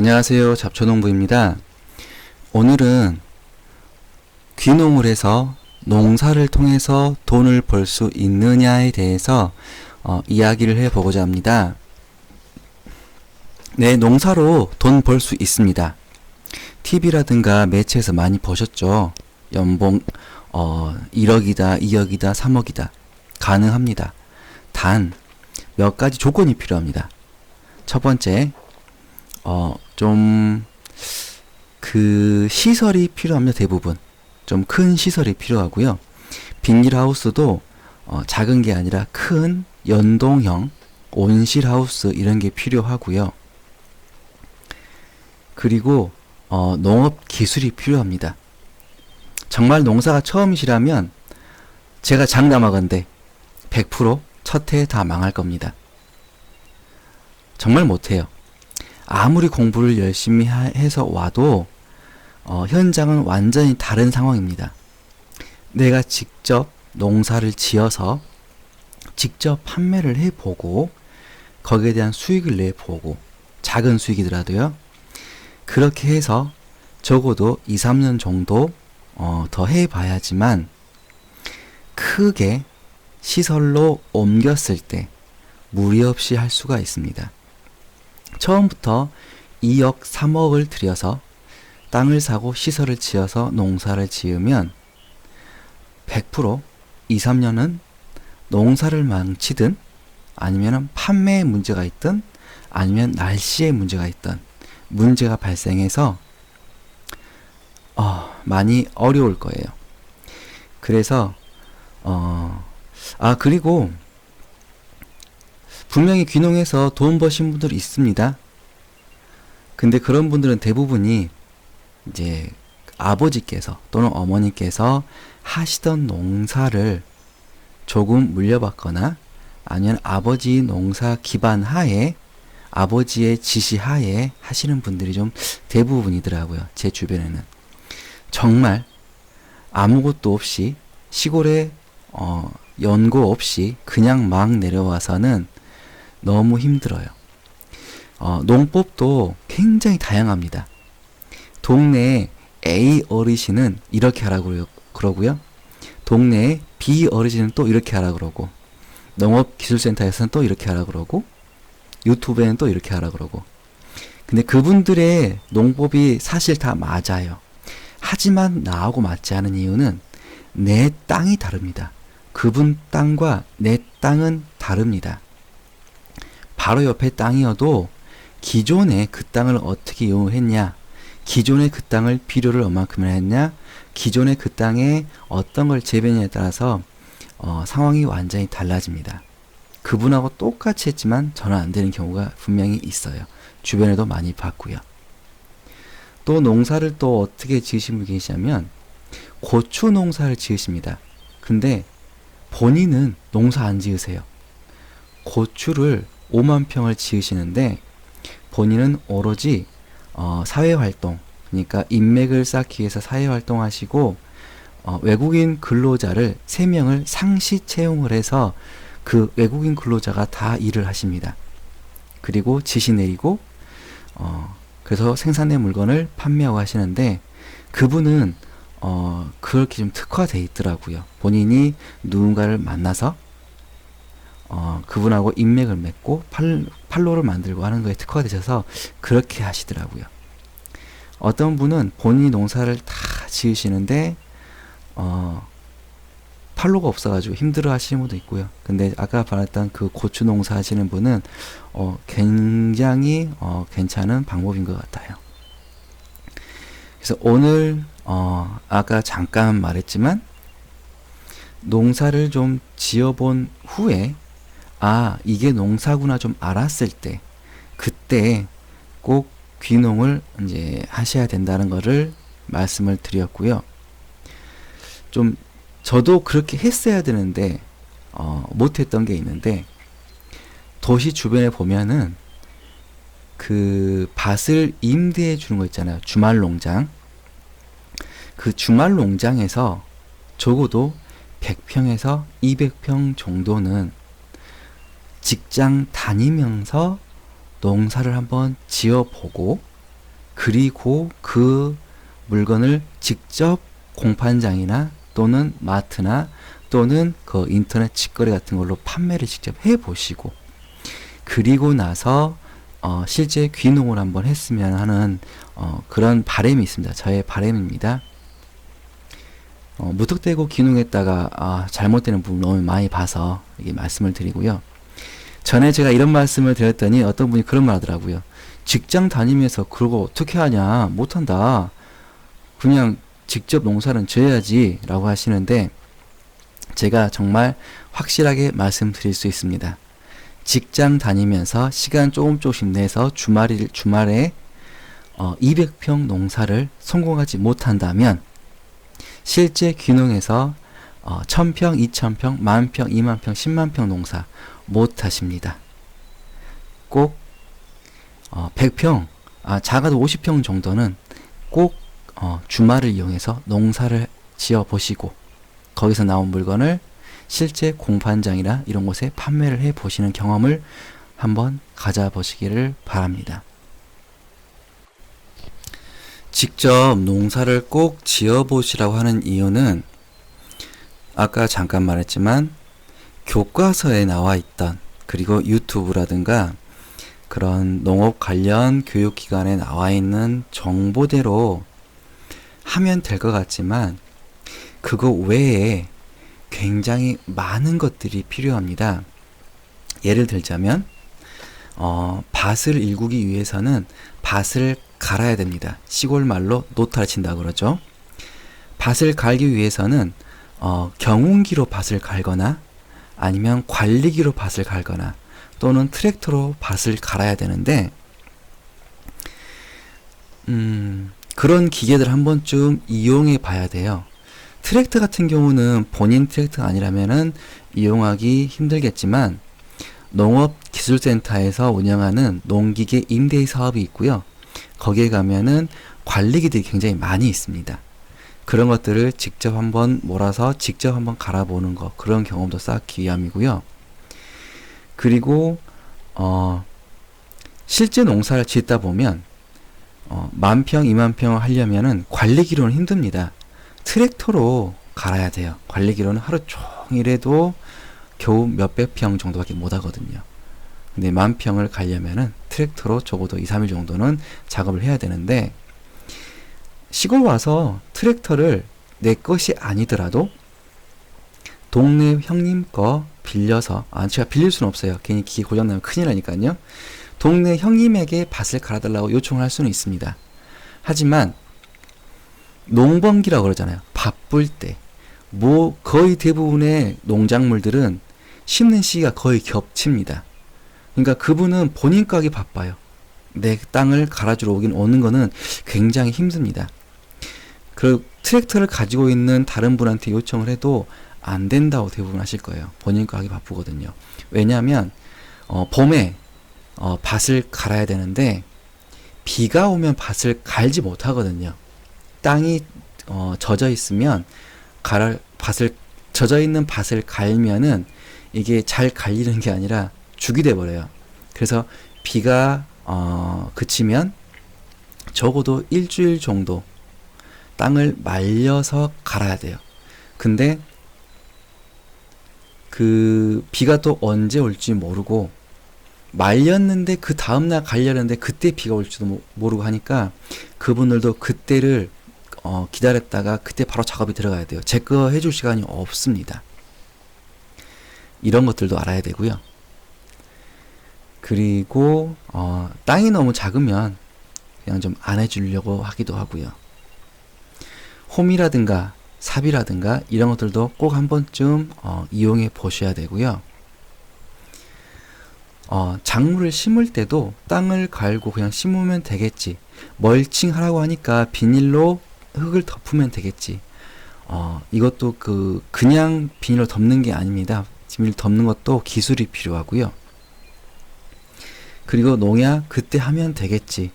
안녕하세요. 잡초농부입니다. 오늘은 귀농을 해서 농사를 통해서 돈을 벌 수 있느냐에 대해서 어, 이야기를 해보고자 합니다. 네, 농사로 돈 벌 수 있습니다. TV라든가 매체에서 많이 보셨죠? 연봉 어, 1억이다, 2억이다, 3억이다. 가능합니다. 단 몇 가지 조건이 필요합니다. 첫 번째, 어, 좀, 그, 시설이 필요합니다, 대부분. 좀 큰 시설이 필요하고요. 비닐하우스도, 어, 작은 게 아니라 큰 연동형, 온실하우스, 이런 게 필요하고요. 그리고, 어, 농업 기술이 필요합니다. 정말 농사가 처음이시라면, 제가 장담하건대, 100%첫 해에 다 망할 겁니다. 정말 못해요. 아무리 공부를 열심히 하- 해서 와도 어, 현장은 완전히 다른 상황입니다. 내가 직접 농사를 지어서 직접 판매를 해보고 거기에 대한 수익을 내보고 작은 수익이더라도요. 그렇게 해서 적어도 2, 3년 정도 어, 더 해봐야지만 크게 시설로 옮겼을 때 무리 없이 할 수가 있습니다. 처음부터 2억, 3억을 들여서 땅을 사고 시설을 지어서 농사를 지으면 100% 2, 3년은 농사를 망치든 아니면 판매에 문제가 있든 아니면 날씨에 문제가 있든 문제가 발생해서 어, 많이 어려울 거예요. 그래서 어, 아 그리고 분명히 귀농해서 돈 버신 분들이 있습니다. 근데 그런 분들은 대부분이 이제 아버지께서 또는 어머니께서 하시던 농사를 조금 물려받거나 아니면 아버지 농사 기반 하에 아버지의 지시 하에 하시는 분들이 좀 대부분이더라고요. 제 주변에는. 정말 아무것도 없이 시골에 어, 연고 없이 그냥 막 내려와서는 너무 힘들어요. 어, 농법도 굉장히 다양합니다. 동네에 A 어르신은 이렇게 그러- 그러고요. 동네에 B 어르신은 또 이렇게 하라 그러고 농업기술센터에서는 또 이렇게 하라 그러고 유튜브에는 또 이렇게 하라 그러고 근데 그분들의 농법이 사실 다 맞아요. 하지만 나하고 맞지 않은 이유는 내 땅이 다릅니다. 그분 땅과 내 땅은 다릅니다. 바로 옆에 땅이어도 기존에 그 땅을 어떻게 이용했냐, 기존에 그 땅을 비료를 얼마큼 했냐, 기존에 그 땅에 어떤 걸 재배냐에 따라서 어, 상황이 완전히 달라집니다. 그분하고 똑같이 했지만 저는 안 되는 경우가 분명히 있어요. 주변에도 많이 봤고요. 또 농사를 또 어떻게 지으신 분이 계시냐면 고추 농사를 지으십니다. 근데 본인은 농사 안 지으세요. 고추를 5만 평을 지으시는데 본인은 오로지 어, 사회 활동, 그러니까 인맥을 쌓기 위해서 사회 활동 하시고 어, 외국인 근로자를 3명을 상시 채용을 해서 그 외국인 근로자가 다 일을 하십니다. 그리고 지시 내리고 어, 그래서 생산된 물건을 판매하고 하시는데 그분은 어, 그렇게 좀 특화돼 있더라고요. 본인이 누군가를 만나서 어, 그분하고 인맥을 맺고 팔, 팔로를 만들고 하는 거에 특화되셔서 그렇게 하시더라고요. 어떤 분은 본인이 농사를 다 지으시는데 어, 팔로가 없어가지고 힘들어 하시는 분도 있고요. 근데 아까 말했던 그 고추 농사 하시는 분은 어, 굉장히 어, 괜찮은 방법인 것 같아요. 그래서 오늘 어, 아까 잠깐 말했지만 농사를 좀 지어본 후에 아 이게 농사구나 좀 알았을 때 그때 꼭 귀농을 이제 하셔야 된다는 거를 말씀을 드렸고요. 좀 저도 그렇게 했어야 되는데 어, 못했던 게 있는데 도시 주변에 보면은 그 밭을 임대해 주는 거 있잖아요. 주말 농장. 그 주말 농장에서 적어도 100평에서 200평 정도는 직장 다니면서 농사를 한번 지어보고 그리고 그 물건을 직접 공판장이나 또는 마트나 또는 그 인터넷 직거래 같은 걸로 판매를 직접 해 보시고 그리고 나서 어, 실제 귀농을 한번 했으면 하는 어, 그런 바람이 있습니다. 저의 바람입니다. 어, 무턱대고 귀농했다가 아, 잘못되는 부분 너무 많이 봐서 이게 말씀을 드리고요. 전에 제가 이런 말씀을 드렸더니 어떤 분이 그런 말 하더라고요. 직장 다니면서 그러고 어떻게 하냐 못한다. 그냥 직접 농사는 지어야지 라고 하시는데 제가 정말 확실하게 말씀드릴 수 있습니다. 직장 다니면서 시간 조금 조금씩 내서 주말일 주말에 어, 200평 농사를 성공하지 못한다면 실제 귀농에서 어, 1000평, 2000평, 만평, 2만평, 10만평 농사 못 하십니다. 꼭 어, 100평, 아, 작아도 50평 정도는 꼭 어, 주말을 이용해서 농사를 지어 보시고 거기서 나온 물건을 실제 공판장이나 이런 곳에 판매를 해 보시는 경험을 한번 가져보시기를 바랍니다. 직접 농사를 꼭 지어 보시라고 하는 이유는 아까 잠깐 말했지만 교과서에 나와 있던 그리고 유튜브라든가 그런 농업 관련 교육기관에 나와 있는 정보대로 하면 될 것 같지만 그거 외에 굉장히 많은 것들이 필요합니다. 예를 들자면 어, 밭을 일구기 위해서는 밭을 갈아야 됩니다. 시골 말로 노타를 친다 그러죠. 밭을 갈기 위해서는 어, 경운기로 밭을 갈거나 아니면 관리기로 밭을 갈거나 또는 트랙터로 밭을 갈아야 되는데 음, 그런 기계들 한 번쯤 이용해 봐야 돼요. 트랙터 같은 경우는 본인 트랙터가 아니라면은 이용하기 힘들겠지만 농업기술센터에서 운영하는 농기계 임대 사업이 있고요. 거기에 가면은 관리기들이 굉장히 많이 있습니다. 그런 것들을 직접 한번 몰아서 직접 한번 갈아보는 거 그런 경험도 쌓기 위함이고요. 그리고 어 실제 농사를 짓다 보면 어, 만 평, 이만 평 하려면은 관리기로는 힘듭니다. 트랙터로 갈아야 돼요. 관리기로는 하루 종일해도 겨우 몇백 평 정도밖에 못 하거든요. 근데 만 평을 가려면은 트랙터로 적어도 2, 3일 정도는 작업을 해야 되는데 시골 와서 트랙터를 내 것이 아니더라도 동네 형님 거 빌려서 아 제가 빌릴 수는 없어요. 괜히 기계 고장 나면 큰일 나니까요. 동네 형님에게 밭을 갈아달라고 요청을 할 수는 있습니다. 하지만 농번기라고 그러잖아요. 바쁠 때. 뭐 거의 대부분의 농작물들은 심는 시기가 거의 겹칩니다. 그러니까 그분은 본인 가기 바빠요. 내 땅을 갈아주러 오긴 오는 거는 굉장히 힘듭니다. 그 트랙터를 가지고 있는 다른 분한테 요청을 해도 안 된다고 대부분 하실 거예요. 본인 가기 바쁘거든요. 왜냐하면 어, 봄에 어, 밭을 갈아야 되는데 비가 오면 밭을 갈지 못하거든요. 땅이 어, 젖어 있으면 갈아 밭을 젖어 있는 밭을 갈면은 이게 잘 갈리는 게 아니라 죽이 돼 버려요. 그래서 비가 어, 그치면 적어도 일주일 정도 땅을 말려서 갈아야 돼요. 근데 그 비가 또 언제 올지 모르고 말렸는데 그 다음날 갈려는데 그때 비가 올지도 모르고 하니까 그분들도 그때를 어, 기다렸다가 그때 바로 작업이 들어가야 돼요. 제거 해 줄 시간이 없습니다. 이런 것들도 알아야 되고요. 그리고 어, 땅이 너무 작으면 그냥 좀 안 해주려고 하기도 하고요. 홈이라든가 삽이라든가 이런 것들도 꼭 한 번쯤 어, 이용해 보셔야 되고요. 어, 작물을 심을 때도 땅을 갈고 그냥 심으면 되겠지. 멀칭 하라고 하니까 비닐로 흙을 덮으면 되겠지. 어, 이것도 그, 그냥 비닐로 덮는 게 아닙니다. 비닐 덮는 것도 기술이 필요하고요. 그리고 농약 그때 하면 되겠지.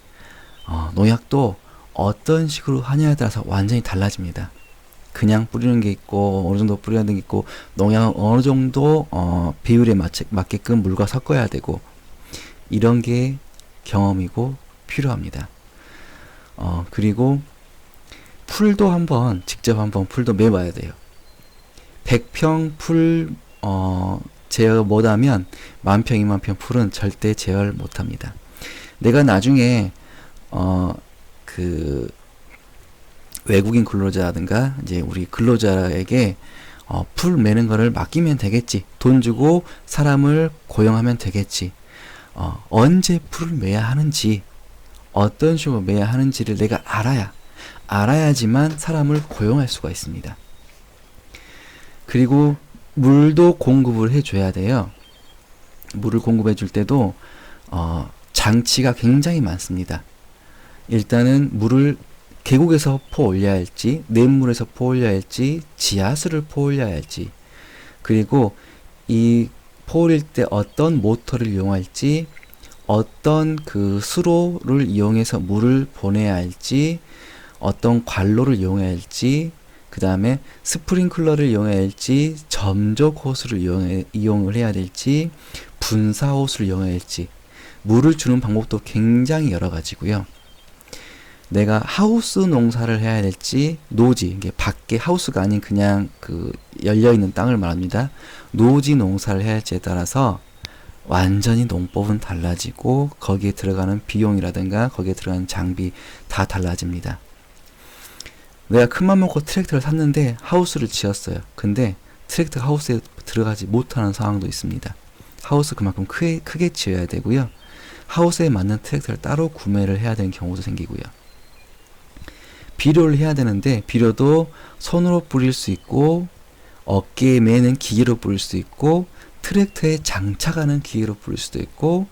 어, 농약도 어떤 식으로 하냐에 따라서 완전히 달라집니다. 그냥 뿌리는 게 있고 어느 정도 뿌리는 게 있고 농약은 어느 정도 어, 비율에 맞, 맞게끔 물과 섞어야 되고 이런 게 경험이고 필요합니다. 어, 그리고 풀도 한번 직접 한번 풀도 매봐야 돼요. 100평 풀 어, 제어 못하면 만평, 이만평 풀은 절대 제어를 못합니다. 내가 나중에 어, 그 외국인 근로자든가 이제 우리 근로자에게 어, 풀 매는 거를 맡기면 되겠지. 돈 주고 사람을 고용하면 되겠지. 어, 언제 풀을 매야 하는지, 어떤 식으로 매야 하는지를 내가 알아야, 알아야지만 사람을 고용할 수가 있습니다. 그리고 물도 공급을 해줘야 돼요. 물을 공급해 줄 때도, 어, 장치가 굉장히 많습니다. 일단은 물을 계곡에서 포 올려야 할지, 냇물에서 포 올려야 할지, 지하수를 포 올려야 할지, 그리고 이 포올릴 때 어떤 모터를 이용할지, 어떤 그 수로를 이용해서 물을 보내야 할지, 어떤 관로를 이용해야 할지, 그 다음에 스프링클러를 이용해야 할지, 점적 호스를 이용해, 이용을 해야 될지, 분사 호스를 이용해야 할지, 물을 주는 방법도 굉장히 여러 가지고요. 내가 하우스 농사를 해야 될지 노지 이게 밖에 하우스가 아닌 그냥 그 열려 있는 땅을 말합니다. 노지 농사를 해야 할지에 따라서 완전히 농법은 달라지고 거기에 들어가는 비용이라든가 거기에 들어가는 장비 다 달라집니다. 내가 큰맘 먹고 트랙터를 샀는데 하우스를 지었어요. 근데 트랙터 하우스에 들어가지 못하는 상황도 있습니다. 하우스 그만큼 크게, 크게 지어야 되고요. 하우스에 맞는 트랙터를 따로 구매를 해야 되는 경우도 생기고요. 비료를 해야 되는데 비료도 손으로 뿌릴 수 있고 어깨에 매는 기계로 뿌릴 수 있고 트랙터에 장착하는 기계로 뿌릴 수도 있고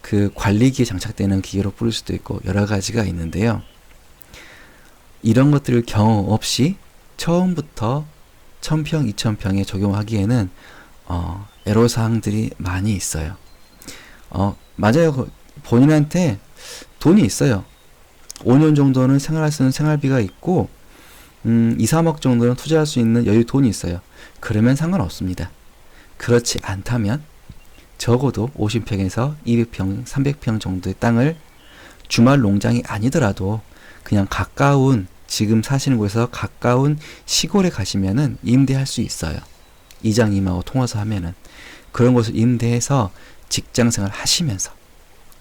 그 관리기에 장착되는 기계로 뿌릴 수도 있고 여러 가지가 있는데요. 이런 것들을 경험 없이 처음부터 1000평, 2000평에 적용하기에는 어, 애로사항들이 많이 있어요. 어, 맞아요. 그 본인한테 돈이 있어요. 5년 정도는 생활할 수 있는 생활비가 있고, 음, 2, 3억 정도는 투자할 수 있는 여유 돈이 있어요. 그러면 상관없습니다. 그렇지 않다면, 적어도 50평에서 200평, 300평 정도의 땅을 주말 농장이 아니더라도 그냥 가까운, 지금 사시는 곳에서 가까운 시골에 가시면은 임대할 수 있어요. 이장님하고 통화서 하면은. 그런 곳을 임대해서 직장 생활 하시면서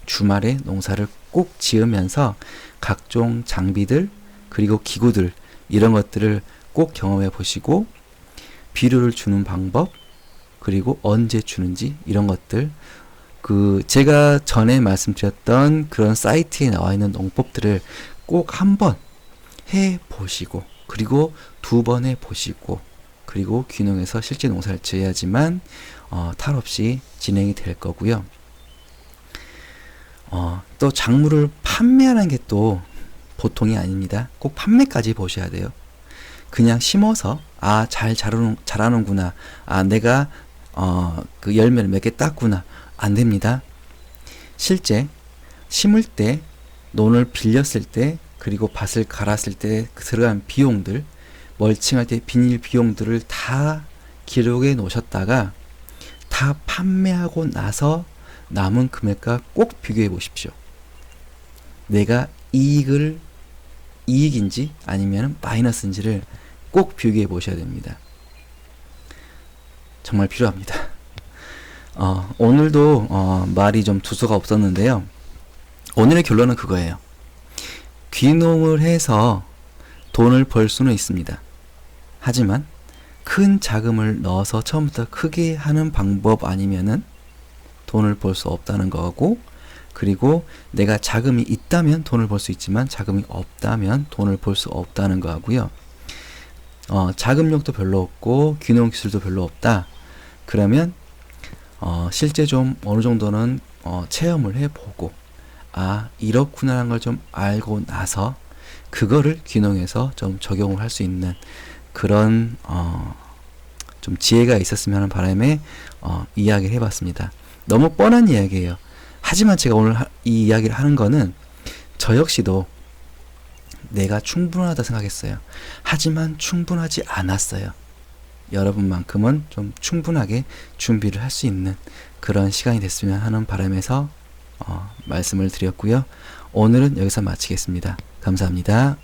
주말에 농사를 꼭 지으면서 각종 장비들 그리고 기구들 이런 것들을 꼭 경험해 보시고 비료를 주는 방법 그리고 언제 주는지 이런 것들 그 제가 전에 말씀드렸던 그런 사이트에 나와 있는 농법들을 꼭 한번 해 보시고 그리고 두 번 해 보시고 그리고 귀농해서 실제 농사를 지어야지만 어, 탈 없이 진행이 될 거고요. 어, 또 작물을 판매하는 게 또 보통이 아닙니다. 꼭 판매까지 보셔야 돼요. 그냥 심어서 아 잘 자라는 자라는구나. 아 내가 어, 그 열매를 몇 개 땄구나. 안 됩니다. 실제 심을 때 논을 빌렸을 때 그리고 밭을 갈았을 때 들어간 비용들 멀칭할 때 비닐 비용들을 다 기록해 놓으셨다가 다 판매하고 나서 남은 금액과 꼭 비교해 보십시오. 내가 이익을 이익인지 아니면 마이너스인지를 꼭 비교해 보셔야 됩니다. 정말 필요합니다. 어, 오늘도 어, 말이 좀 두서가 없었는데요. 오늘의 결론은 그거예요. 귀농을 해서 돈을 벌 수는 있습니다. 하지만 큰 자금을 넣어서 처음부터 크게 하는 방법 아니면은 돈을 벌 수 없다는 거고 그리고 내가 자금이 있다면 돈을 벌 수 있지만 자금이 없다면 돈을 벌 수 없다는 거 하고요. 어, 자금력도 별로 없고 귀농 기술도 별로 없다. 그러면 어, 실제 좀 어느 정도는 어, 체험을 해보고 아 이렇구나라는 걸 좀 알고 나서 그거를 귀농해서 좀 적용을 할 수 있는 그런 어, 좀 지혜가 있었으면 하는 바람에 어, 이야기를 해봤습니다. 너무 뻔한 이야기예요. 하지만 제가 오늘 하, 이 이야기를 하는 거는 저 역시도 내가 충분하다 생각했어요. 하지만 충분하지 않았어요. 여러분만큼은 좀 충분하게 준비를 할 수 있는 그런 시간이 됐으면 하는 바람에서 어, 말씀을 드렸고요. 오늘은 여기서 마치겠습니다. 감사합니다.